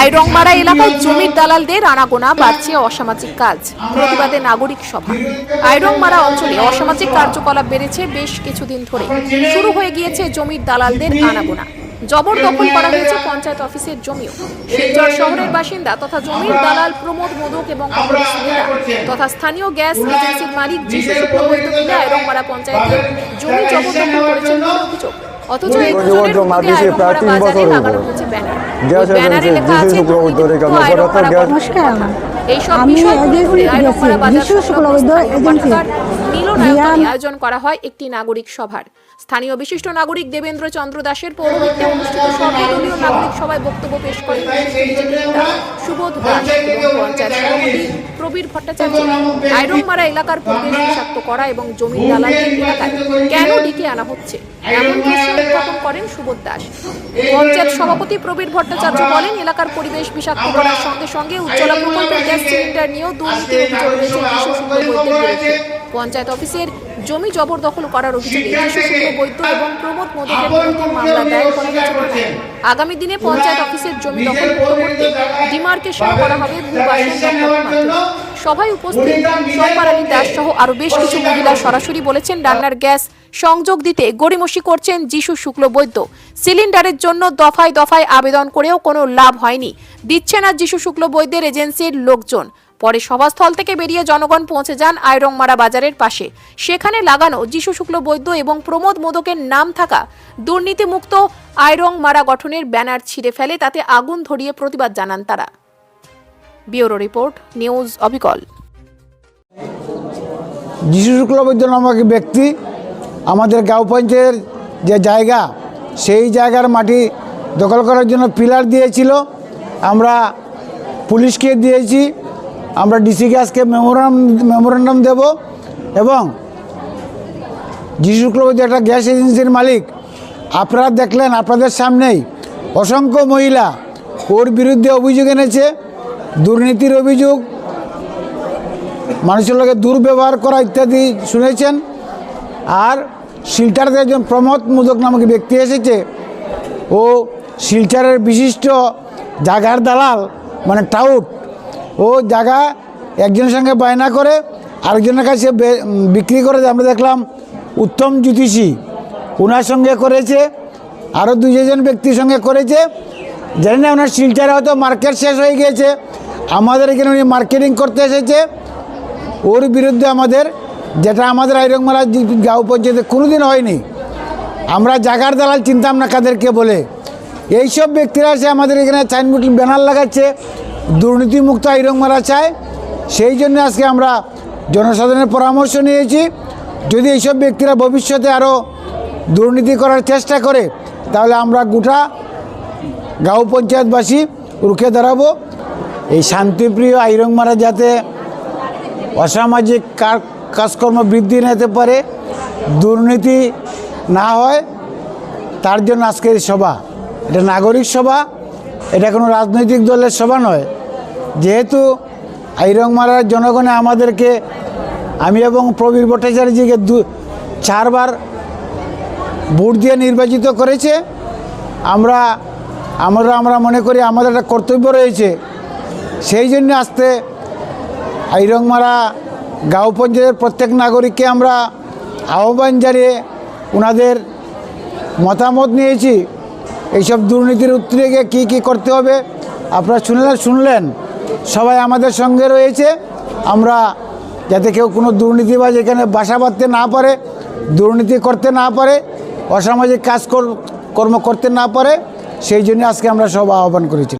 আইরংমারা এলাকায় জমির দালালদের আনাগোনা বাড়ছে অসামাজিক কাজ। প্রতিবাদে নাগরিক সভা। আইরংমারা অঞ্চলে অসামাজিক কার্যকলাপ বেড়েছে বেশ কিছুদিন ধরে। শুরু হয়ে গিয়েছে জমির দালালদের আনাগোনা। জবরদখল করা হয়েছে পঞ্চায়েত অফিসের জমিও। শিলচর শহরের বাসিন্দা তথা জমির দালাল প্রমোদ মোদক এবং কংগ্রেস নেতা তথা স্থানীয় গ্যাস এজেন্সির মালিক যিশু শুক্রবৈদ্য মিলে আইরংমারা পঞ্চায়েতের জমি জবরদখল করেছেন অভিযোগ। অথচ এই দুজনের মধ্যে আইরংমারা বাজারে লাগানো হয়েছে ব্যানার। আয়োজন করা হয় একটি নাগরিক সভার। স্থানীয় বিশিষ্ট নাগরিক দেবেন্দ্র চন্দ্র দাসের পৌরহিত্যে অনুষ্ঠিত সর্বদলীয় নাগরিক সভায় বক্তব্য পেশ করেন সুবোধ দাস পঞ্চায়েত সভাপতি প্রবীর ভট্টাচার্য আইরংমারা এলাকার পরিবেশ বিষাক্ত করা এবং জমি দালালদের এলাকায় কেন ডেকে আনা হচ্ছে? এমন প্রশ্ন করেন সুবোধ দাস। পঞ্চায়েত সভাপতি প্রবীর ভট্টাচার্য বলেন এলাকার পরিবেশ বিষাক্ত করার সঙ্গে সঙ্গে উজ্জ্বলা প্রকল্পের গ্যাস সিলিন্ডার নিয়েও দুর্নীতির অভিযোগ রয়েছে বৈদ্যের বিরুদ্ধে পঞ্চায়েত অফিসের জমি জবরদখল করার অভিযোগে যিশু শুক্ল বৈদ্য এবং প্রমোদ মোদকের বিরুদ্ধে মামলা দায়ের করা হয়েছে আগামী দিনে পঞ্চায়েত অফিসের জমি দখল করতে ডিমার্কেশন করা হবে মাধ্যমে সভায় উপস্থিত সোমবার দাস সহ আরও বেশ কিছু মহিলা সরাসরি বলেছেন, রান্নার গ্যাস সংযোগ দিতে গড়িমসি করছেন যিশু শুক্ল বৈদ্য। সিলিন্ডারের জন্য দফায় দফায় আবেদন করেও কোনো লাভ হয়নি। দিচ্ছে না যিশু শুক্ল বৈদ্যের এজেন্সির লোকজন। পরে সভাস্থল থেকে বেরিয়ে জনগণ পৌঁছে যান আয়রংমারা বাজারের পাশে। সেখানে লাগানো যিশু শুক্ল বৈদ্য এবং প্রমোদ মোদকের নাম থাকা দুর্নীতিমুক্ত আয়রংমারা গঠনের ব্যানার ছিঁড়ে ফেলে, তাতে আগুন ধরিয়ে প্রতিবাদ জানান তারা। ব্যুরো রিপোর্ট, নিউজ অবিকল। যিশু শুক্লবৈদ্য নামক ব্যক্তি? আমাদের গাঁও পঞ্চায়েতের যে জায়গা, সেই জায়গার মাটি দখল করার জন্য পিলার দিয়েছিল। আমরা পুলিশকে দিয়েছি। আমরা ডিসি গ্যাসকে মেমোরাম, মেমোরান্ডাম দেব এবং যিশু শুক্লবৈদ্য একটা গ্যাস এজেন্সির মালিক, আপনারা দেখলেন, আপনাদের সামনেই অসংখ্য মহিলা ওর বিরুদ্ধে অভিযোগ এনেছে। দুর্নীতির অভিযোগ, মানুষের লোকে দুর্ব্যবহার করা ইত্যাদি শুনেছেন। আর শিলচারের একজন প্রমোদ মুদক নামক ব্যক্তি এসেছে। ও শিলচারের বিশিষ্ট জাগার দালাল মানে টাউট। ও জাগা একজনের সঙ্গে বায়না করে, আরেকজনের কাছে বিক্রি করে আমরা দেখলাম উত্তম জ্যোতিষী ওনার সঙ্গে করেছে, আরও দুজন ব্যক্তির সঙ্গে করেছে। জানি না, ওনার শিলচারে হয়তো মার্কেট শেষ হয়ে গিয়েছে। আমাদের এখানে উনি মার্কেটিং করতে এসেছে। ওর বিরুদ্ধে আমাদের, যেটা আমাদের আইরংমারা গাঁও পঞ্চায়েতে কোনোদিন হয়নি। আমরা জাগার দালাল চিনতাম না কাদেরকে বলে। এইসব ব্যক্তিরা এসে আমাদের এখানে সাইনবোর্ড ব্যানার লাগাচ্ছে, দুর্নীতিমুক্ত আইরংমারা চায়। সেই জন্য আজকে আমরা জনসাধারণের পরামর্শ নিয়েছি। যদি এইসব ব্যক্তিরা ভবিষ্যতে আরও দুর্নীতি করার চেষ্টা করে, তাহলে আমরা গোটা গাঁও পঞ্চায়েতবাসী রুখে দাঁড়াবো। এই শান্তিপ্রিয় আইরংমারা যাতে অসামাজিক কার- কাজকর্ম বৃদ্ধি নিতে পারে, দুর্নীতি না হয়, তার জন্য আজকের সভা। এটা নাগরিক সভা, এটা কোনো রাজনৈতিক দলের সভা নয়। যেহেতু আইরংমারার জনগণে আমাদেরকে, আমি এবং প্রবীর ভট্টাচার্যকে দু, চারবার ভোট দিয়ে নির্বাচিত করেছে, আমরা আমরা আমরা মনে করি আমাদের একটা কর্তব্য রয়েছে সেই জন্য আসতে আইরংমারা গাঁও পঞ্চায়েতের প্রত্যেক নাগরিককে আমরা আহ্বান জানিয়ে ওনাদের মতামত নিয়েছি। এইসব দুর্নীতির উত্তরে গিয়ে কী কী করতে হবে আপনারা শুনলেন শুনলেন। সবাই আমাদের সঙ্গে রয়েছে। আমরা যাতে কেউ কোনো দুর্নীতিবাজ এখানে বাসা বাঁধতে না পারে, দুর্নীতি করতে না পারে, অসামাজিক কাজ কর- কর্ম করতে না পারে, সেই জন্য আজকে আমরা সব আহ্বান করেছি।